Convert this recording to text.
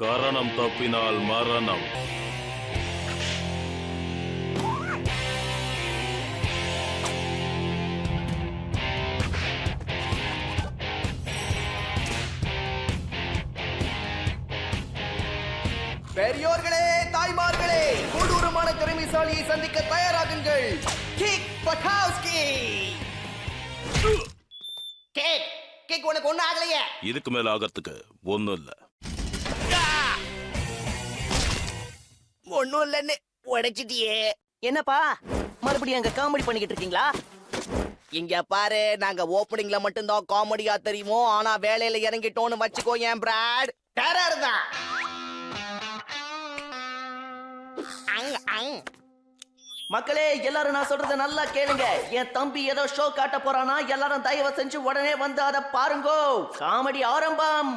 கரணம் தப்பினால் மரணம். பெரியோர்களே தாய்மார்களே கொடூரமான திறமைசாலியை சந்திக்க தயாராகுங்கள். கிக் பட்டாஸ்கி கேக் கேக் உனக்கு ஒண்ணு ஆகலையே. இதுக்கு மேல ஆகிறதுக்கு ஒண்ணும் இல்ல. ஒண்ணும் இல்லைன்னு உடைச்சிட்டியே. என்னப்பா? மறுபடியும் அங்க காமெடி பண்ணிக்கிட்டு இருக்கீங்களா? இங்க பாரு நாங்க ஓப்பனிங்ல மட்டும்தான் காமெடியா தெரியுமோ ஆனா வேலையில இறங்கிட்டோம்னு வச்சுக்கோ ஏன் பிராட்? டெரர் தான் அங், அங். மக்களே எல்லாரும் நான் சொல்றத நல்லா கேளுங்க. என் தம்பி ஏதோ ஷோ காட்ட போறானா? எல்லாரும் தயவு செஞ்சு உடனே வந்து அதை பாருங்கோ. காமெடி ஆரம்பம்.